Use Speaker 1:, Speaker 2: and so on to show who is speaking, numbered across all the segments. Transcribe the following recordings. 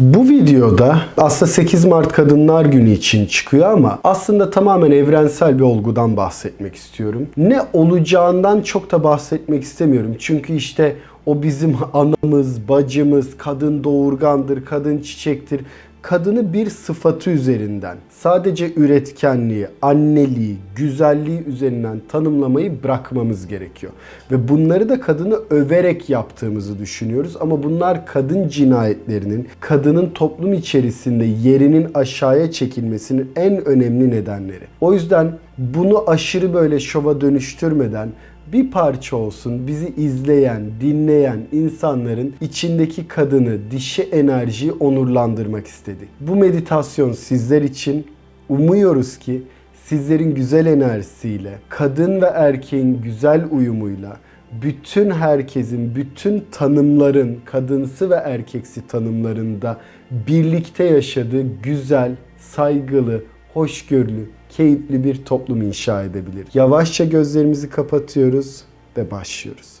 Speaker 1: Bu videoda aslında 8 Mart Kadınlar Günü için çıkıyor ama aslında tamamen evrensel bir olgudan bahsetmek istiyorum. Ne olacağından çok da bahsetmek istemiyorum. Çünkü işte o bizim anamız, bacımız, kadın doğurgandır, kadın çiçektir. Kadını bir sıfatı üzerinden sadece üretkenliği, anneliği, güzelliği üzerinden tanımlamayı bırakmamız gerekiyor. Ve bunları da kadını överek yaptığımızı düşünüyoruz ama bunlar kadın cinayetlerinin, kadının toplum içerisinde yerinin aşağıya çekilmesinin en önemli nedenleri. O yüzden bunu aşırı böyle şova dönüştürmeden bir parça olsun bizi izleyen, dinleyen insanların içindeki kadını, dişi enerjiyi onurlandırmak istedik. Bu meditasyon sizler için umuyoruz ki sizlerin güzel enerjisiyle, kadın ve erkeğin güzel uyumuyla bütün herkesin, bütün tanımların, kadınsı ve erkeksi tanımlarında birlikte yaşadığı güzel, saygılı, hoşgörülü, keyifli bir toplum inşa edebilir. Yavaşça gözlerimizi kapatıyoruz ve başlıyoruz.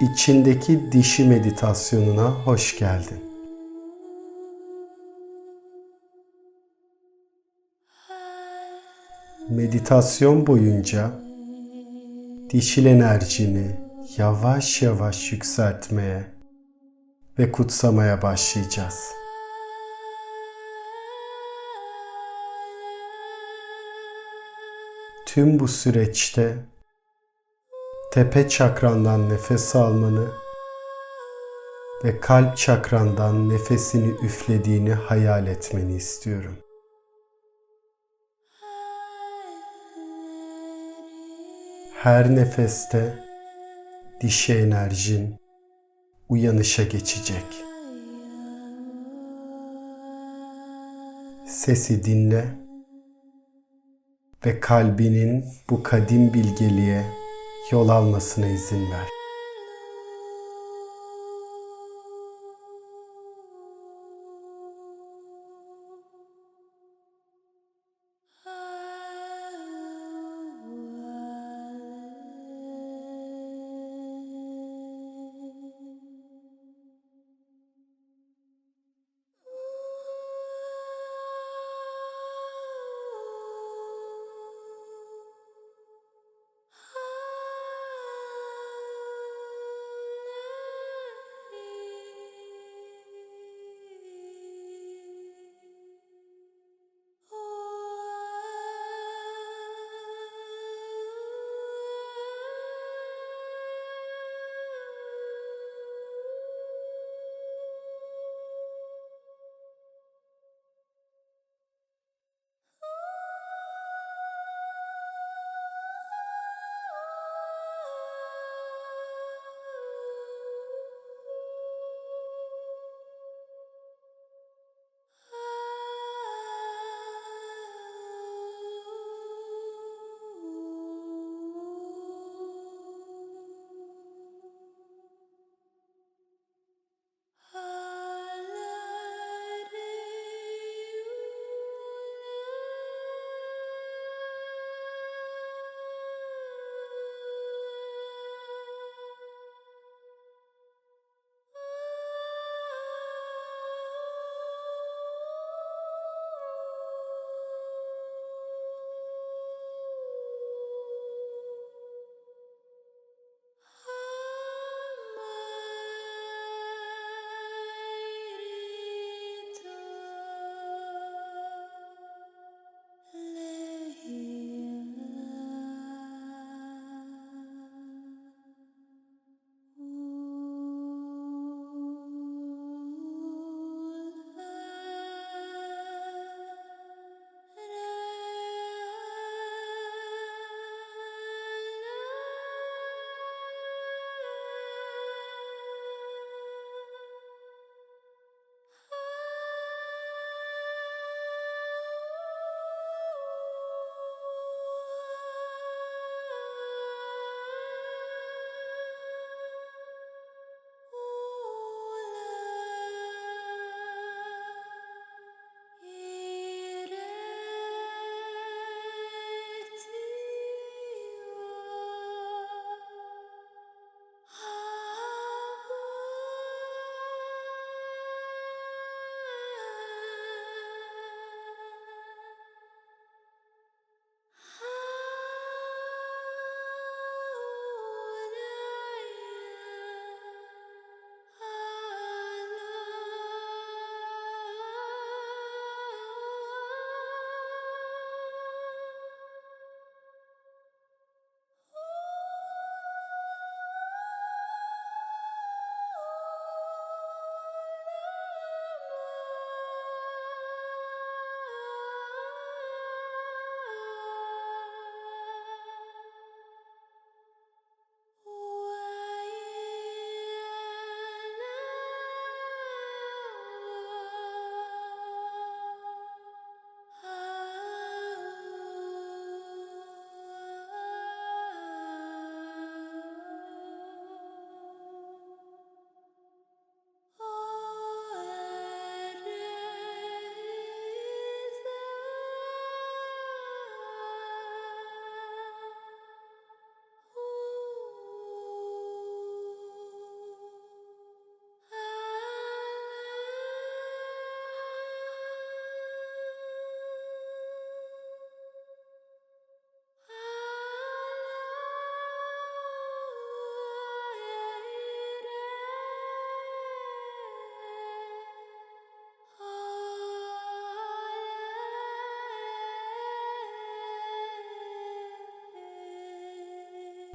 Speaker 1: İçindeki dişi meditasyonuna hoş geldin. Meditasyon boyunca dişil enerjini yavaş yavaş yükseltmeye ve kutsamaya başlayacağız. Tüm bu süreçte tepe çakrandan nefes almanı ve kalp çakrandan nefesini üflediğini hayal etmeni istiyorum. Her nefeste dişi enerjin uyanışa geçecek. Sesi dinle ve kalbinin bu kadim bilgeliğe yol almasına izin ver.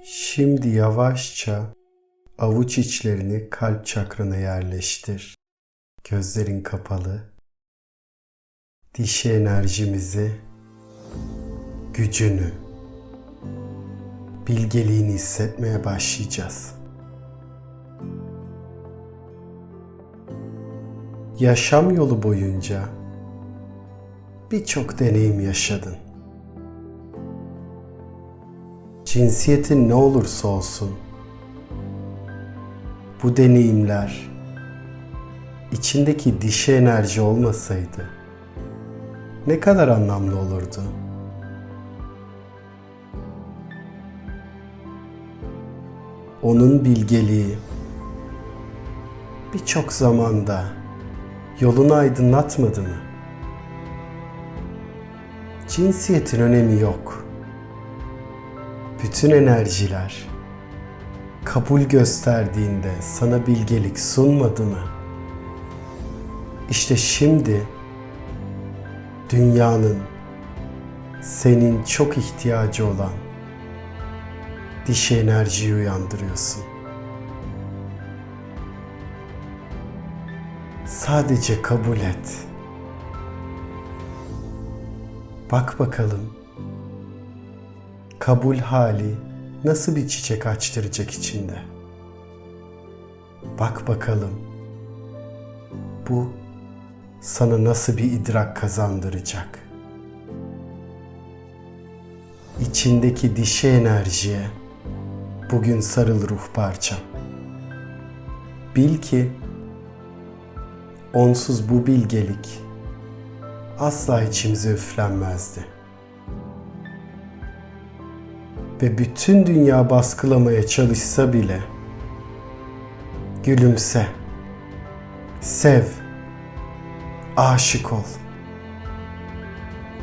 Speaker 1: Şimdi yavaşça avuç içlerini kalp çakrana yerleştir. Gözlerin kapalı. Dişi enerjimizi, gücünü, bilgeliğini hissetmeye başlayacağız. Yaşam yolu boyunca birçok deneyim yaşadın. Cinsiyetin ne olursa olsun bu deneyimler içindeki dişi enerji olmasaydı ne kadar anlamlı olurdu? Onun bilgeliği birçok zamanda yolunu aydınlatmadı mı? Cinsiyetin önemi yok. Bütün enerjiler kabul gösterdiğinde sana bilgelik sunmadı mı? İşte şimdi dünyanın senin çok ihtiyacı olan dişi enerjiyi uyandırıyorsun. Sadece kabul et. Bak bakalım. Kabul hali nasıl bir çiçek açtıracak içinde? Bak bakalım. Bu sana nasıl bir idrak kazandıracak? İçindeki dişi enerjiye bugün sarıl ruh parçam. Bil ki onsuz bu bilgelik asla içimize üflenmezdi. Ve bütün dünya baskılamaya çalışsa bile gülümse, sev, aşık ol.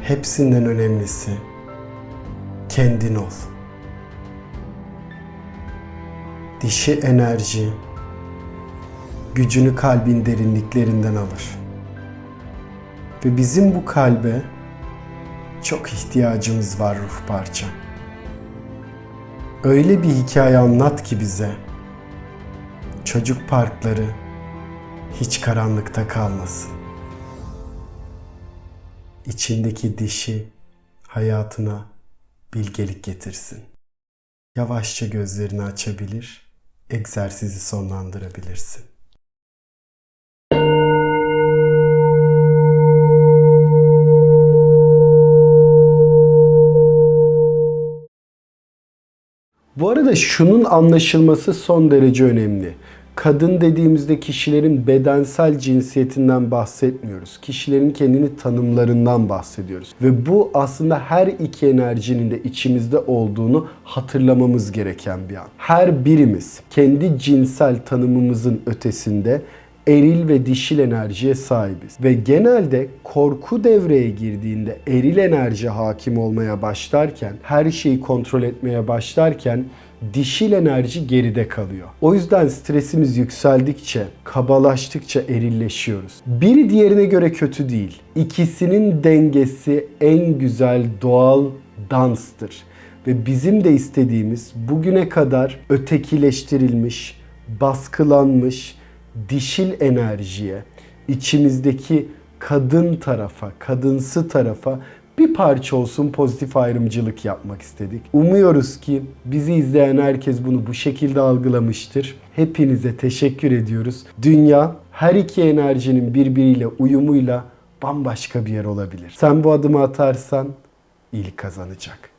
Speaker 1: Hepsinden önemlisi kendin ol. Dişi enerji gücünü kalbin derinliklerinden alır. Ve bizim bu kalbe çok ihtiyacımız var ruh parça. Öyle bir hikaye anlat ki bize. Çocuk parkları hiç karanlıkta kalmasın. İçindeki dişi hayatına bilgelik getirsin. Yavaşça gözlerini açabilir, egzersizi sonlandırabilirsin. Bu arada şunun anlaşılması son derece önemli. Kadın dediğimizde kişilerin bedensel cinsiyetinden bahsetmiyoruz. Kişilerin kendini tanımlarından bahsediyoruz. Ve bu aslında her iki enerjinin de içimizde olduğunu hatırlamamız gereken bir an. Her birimiz kendi cinsel tanımımızın ötesinde eril ve dişil enerjiye sahibiz. Ve genelde korku devreye girdiğinde eril enerji hakim olmaya başlarken, her şeyi kontrol etmeye başlarken dişil enerji geride kalıyor. O yüzden stresimiz yükseldikçe, kabalaştıkça erilleşiyoruz. Biri diğerine göre kötü değil. İkisinin dengesi en güzel doğal danstır. Ve bizim de istediğimiz bugüne kadar ötekileştirilmiş, baskılanmış, dişil enerjiye, içimizdeki kadın tarafa, kadınsı tarafa bir parça olsun pozitif ayrımcılık yapmak istedik. Umuyoruz ki bizi izleyen herkes bunu bu şekilde algılamıştır. Hepinize teşekkür ediyoruz. Dünya her iki enerjinin birbiriyle uyumuyla bambaşka bir yer olabilir. Sen bu adımı atarsan ilk kazanacak.